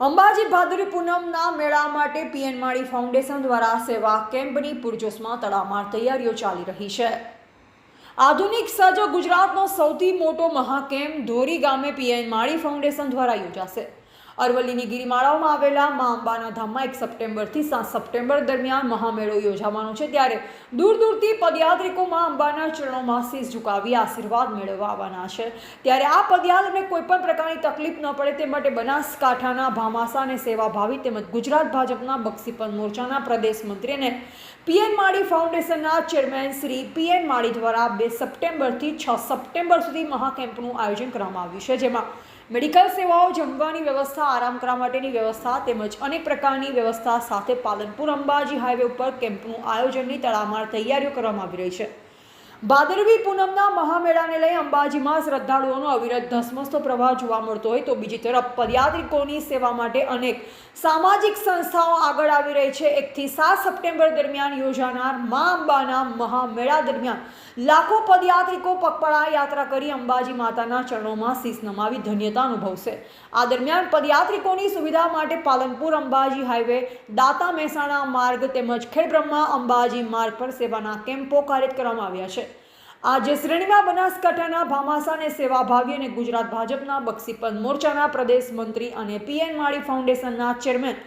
અંબાજી ભાદરી પૂનમના મેળા માટે પીએન માળી ફાઉન્ડેશન દ્વારા સેવા કેમ્પની પૂરજોશમાં તડામાર તૈયારીઓ ચાલી રહી છે. આધુનિક સજ્જ ગુજરાતનો સૌથી મોટો મહાકેમ્પ ધોરી ગામે પીએન માળી ફાઉન્ડેશન દ્વારા યોજાશે. અરવલ્લીની ગિરિમાળાઓમાં આવેલા મા અંબાના ધામમાં એક સપ્ટેમ્બરથી સાત સપ્ટેમ્બર દરમિયાન મહામેળો યોજાવાનો છે. ત્યારે દૂર દૂરથી પદયાત્રિકો મા અંબાના ચરણોમાં શીશ ઝુકાવી આશીર્વાદ મેળવવા આવવાના છે. ત્યારે આ પદયાત્રાને કોઈ પણ પ્રકારની તકલીફ ન પડે તે માટે બનાસકાંઠાના ભામાસા અને સેવાભાવી તેમજ ગુજરાત ભાજપના બક્ષીપન મોરચાના પ્રદેશ મંત્રી અને પીએન માળી ફાઉન્ડેશનના ચેરમેન શ્રી પીએન માળી દ્વારા બે સપ્ટેમ્બરથી છ સપ્ટેમ્બર સુધી મહાકેમ્પનું આયોજન કરવામાં આવ્યું છે, જેમાં મેડિકલ સેવાઓ, જમવાની વ્યવસ્થા આરામ કરવા માટેની વ્યવસ્થા તેમજ અનેક પ્રકારની વ્યવસ્થા સાથે પાલનપુર અંબાજી હાઈવે ઉપર કેમ્પનું આયોજનની તડામાર તૈયારીઓ કરવામાં આવી રહી છે. ભાદરવી પૂનમના મહામેળાને લઈ અંબાજીમાં શ્રદ્ધાળુઓનો અવિરત ધસમસતો પ્રવાહ જોવા મળતો હોય તો બીજી તરફ પદયાત્રિકોની સેવા માટે અનેક સામાજિક સંસ્થાઓ આગળ આવી રહી છે. એકથી સાત સપ્ટેમ્બર દરમિયાન યોજાનાર મા અંબાના મહામેળા દરમિયાન લાખો પદયાત્રિકો પગપળા યાત્રા કરી અંબાજી માતાના ચરણોમાં શીશ નમાવી ધન્યતા અનુભવશે. આ દરમિયાન પદયાત્રિકોની સુવિધા માટે પાલનપુર અંબાજી હાઈવે, દાતા મહેસાણા માર્ગ તેમજ ખેડબ્રહ્મા અંબાજી માર્ગ પર સેવાના કેમ્પો કાર્યરત કરવામાં આવ્યા છે. આજે શ્રેણીમાં બનાસકાંઠાના ભામાસાને સેવાભાવી અને ગુજરાત ભાજપના બક્ષીપંચ મોરચાના પ્રદેશ મંત્રી અને પીએન માળી ફાઉન્ડેશનના chairman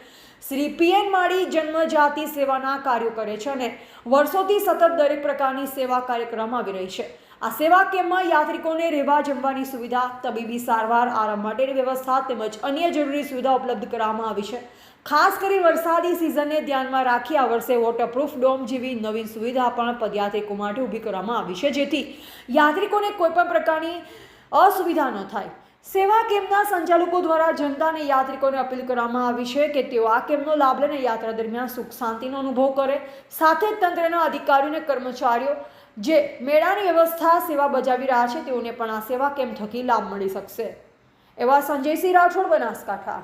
Shri P N Mali જન્મજાતિ સેવાના કાર્યો કરે છે અને વર્ષોથી સતત દરેક પ્રકારની સેવા કાર્યક્રમ આવી રહી છે. આ સેવા કેમ્પમાં યાત્રિકોને રહેવા જમવાની સુવિધા, તબીબી સારવાર, આરામ માટેની વ્યવસ્થા તેમજ અન્ય જરૂરી સુવિધા ઉપલબ્ધ કરવામાં આવી છે. ખાસ કરી વરસાદી સિઝનને ધ્યાનમાં રાખી આ વર્ષે વોટરપ્રૂફ ડોમ જેવી નવીન સુવિધા પણ પદયાત્રિકો માટે ઊભી કરવામાં આવી છે, જેથી યાત્રિકોને કોઈપણ પ્રકારની અસુવિધા ન થાય. સેવા કેમ્પના સંચાલકો દ્વારા જનતા અને યાત્રિકોને અપીલ કરવામાં આવી છે કે તેઓ આ કેમ્પનો લાભ લઈને યાત્રા દરમિયાન સુખ શાંતિનો અનુભવ કરે. સાથે જ તંત્રના અધિકારીઓ અને કર્મચારીઓ જે મેળાની વ્યવસ્થા સેવા બજાવી રહ્યા છે તેઓને પણ આ સેવા કેમ્પ થકી લાભ મળી શકશે. એવા સંજયસિંહ રાઠોડ, બનાસકાંઠા.